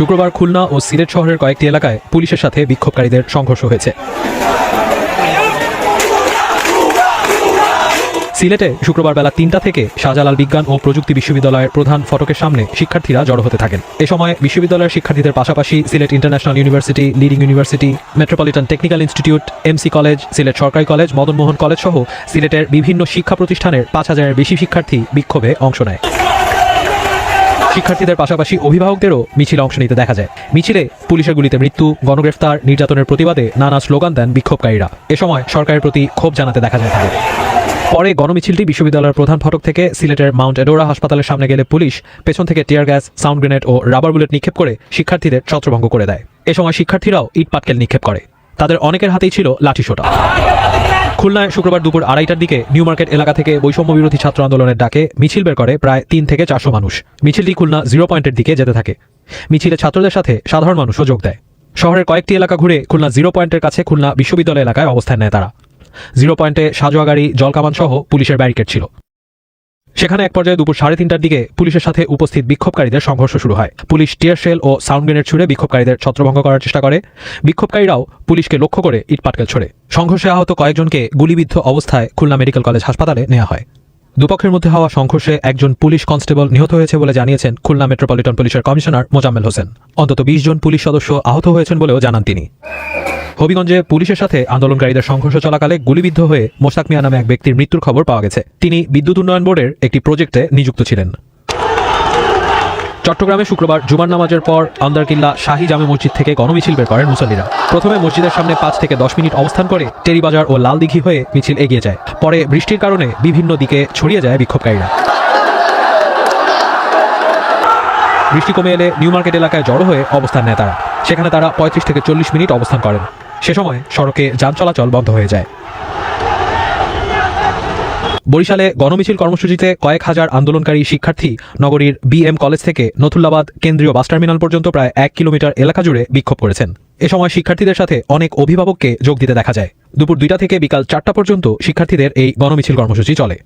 শুক্রবার খুলনা ও সিলেট শহরের কয়েকটি এলাকায় পুলিশের সাথে বিক্ষোভকারীদের সংঘর্ষ হয়েছে। সিলেটে শুক্রবার বেলা তিনটা থেকে শাহজালাল বিজ্ঞান ও প্রযুক্তি বিশ্ববিদ্যালয়ের প্রধান ফটকের সামনে শিক্ষার্থীরা জড়ো হতে থাকেন। এ সময় বিশ্ববিদ্যালয়ের শিক্ষার্থীদের পাশাপাশি Sylhet international university, leading university, metropolitan technical institute, MC college, Sylhet সরকারি কলেজ, মদনমোহন কলেজ সহ সিলেটের বিভিন্ন শিক্ষা প্রতিষ্ঠানের পাঁচ হাজারের বেশি শিক্ষার্থী বিক্ষোভে অংশ নেয়। শিক্ষার্থীদের পাশাপাশি অভিভাবকদেরও মিছিলে অংশ নিতে দেখা যায়। মিছিলে পুলিশের গুলিতে মৃত্যু, গণগ্রেফতার, নির্যাতনের প্রতিবাদে নানা স্লোগান দেন বিক্ষোভকারীরা। এ সময় সরকারের প্রতি ক্ষোভ জানাতে দেখা যায় পরে গণমিছিলটি বিশ্ববিদ্যালয়ের প্রধান ফটক থেকে সিলেটের মাউন্ট এডোরা হাসপাতালের সামনে গেলে পুলিশ পেছন থেকে টিয়ার গ্যাস, সাউন্ড গ্রেনেড ও রাবার বুলেট নিক্ষেপ করে শিক্ষার্থীদের ছত্রভঙ্গ করে দেয়। এ সময় শিক্ষার্থীরাও ইট পাটকেল নিক্ষেপ করে। তাদের অনেকের হাতেই ছিল লাঠিসোঁটা। খুলনায় শুক্রবার দুপুর আড়াইটার দিকে নিউ মার্কেট এলাকা থেকে বৈষম্য বিরোধী ছাত্র আন্দোলনের ডাকে মিছিল বের করে প্রায় তিন থেকে চারশো মানুষ। মিছিলটি খুলনা জিরো পয়েন্টের দিকে যেতে থাকে। মিছিলে ছাত্রদের সাথে সাধারণ মানুষও যোগ দেয়। শহরের কয়েকটি এলাকা ঘুরে খুলনা জিরো পয়েন্টের কাছে খুলনা বিশ্ববিদ্যালয় এলাকায় অবস্থান নেয় তারা। জিরো পয়েন্টে সাজোয়া গাড়ি, জলকামান সহ পুলিশের ব্যারিকেড ছিল। সেখানে এক পর্যায়ে দুপুর সাড়ে তিনটার দিকে পুলিশের সাথে উপস্থিত বিক্ষোভকারীদের সংঘর্ষ শুরু হয়। পুলিশ টিয়ার শেল ও সাউন্ড গ্রেনেড ছুড়ে বিক্ষোভকারীদের ছত্রভঙ্গ করার চেষ্টা করে। বিক্ষোভকারীরাও পুলিশকে লক্ষ্য করে ইটপাটকেল ছোড়ে। সংঘর্ষে আহত কয়েকজনকে গুলিবিদ্ধ অবস্থায় খুলনা মেডিকেল কলেজ হাসপাতালে নেওয়া হয়। দুপক্ষের মধ্যে হওয়া সংঘর্ষে একজন পুলিশ কনস্টেবল নিহত হয়েছে বলে জানিয়েছেন খুলনা মেট্রোপলিটন পুলিশের কমিশনার মোজাম্মেল হোসেন। অন্তত বিশ জন পুলিশ সদস্য আহত হয়েছেন বলেও জানান তিনি। হবিগঞ্জে পুলিশের সাথে আন্দোলনকারীদের সংঘর্ষ চলাকালে গুলিবিদ্ধ হয়ে মোশাক মিয়া নামে এক ব্যক্তির মৃত্যুর খবর পাওয়া গেছে। তিনি বিদ্যুৎ উন্নয়ন বোর্ডের একটি প্রজেক্টে নিযুক্ত ছিলেন। চট্টগ্রামে শুক্রবার জুমার নামাজের পর আন্দারকিল্লা শাহী জামে মসজিদ থেকে গণমিছিল বের করেন মুসল্লিরা। প্রথমে মসজিদের সামনে পাঁচ থেকে দশ মিনিট অবস্থান করে টেরিবাজার ও লালদিঘি হয়ে মিছিল এগিয়ে যায়। পরে বৃষ্টির কারণে বিভিন্ন দিকে ছড়িয়ে যায় বিক্ষোভকারীরা। বৃষ্টি কমে এলে নিউ মার্কেট এলাকায় জড়ো হয়ে অবস্থান নেয় তারা। সেখানে তারা পঁয়ত্রিশ থেকে চল্লিশ মিনিট অবস্থান করেন। সে সময় সড়কে যান চলাচল বন্ধ হয়ে যায়। বরিশালে গণমিছিল কর্মসূচিতে কয়েক হাজার আন্দোলনকারী শিক্ষার্থী নগরীর বিএম কলেজ থেকে নথুল্লাবাদ কেন্দ্রীয় বাস টার্মিনাল পর্যন্ত প্রায় এক কিলোমিটার এলাকা জুড়ে বিক্ষোভ করেছেন। এ সময় শিক্ষার্থীদের সাথে অনেক অভিভাবককে যোগ দিতে দেখা যায়। দুপুর দুইটা থেকে বিকাল চারটা পর্যন্ত শিক্ষার্থীদের এই গণমিছিল কর্মসূচি চলে।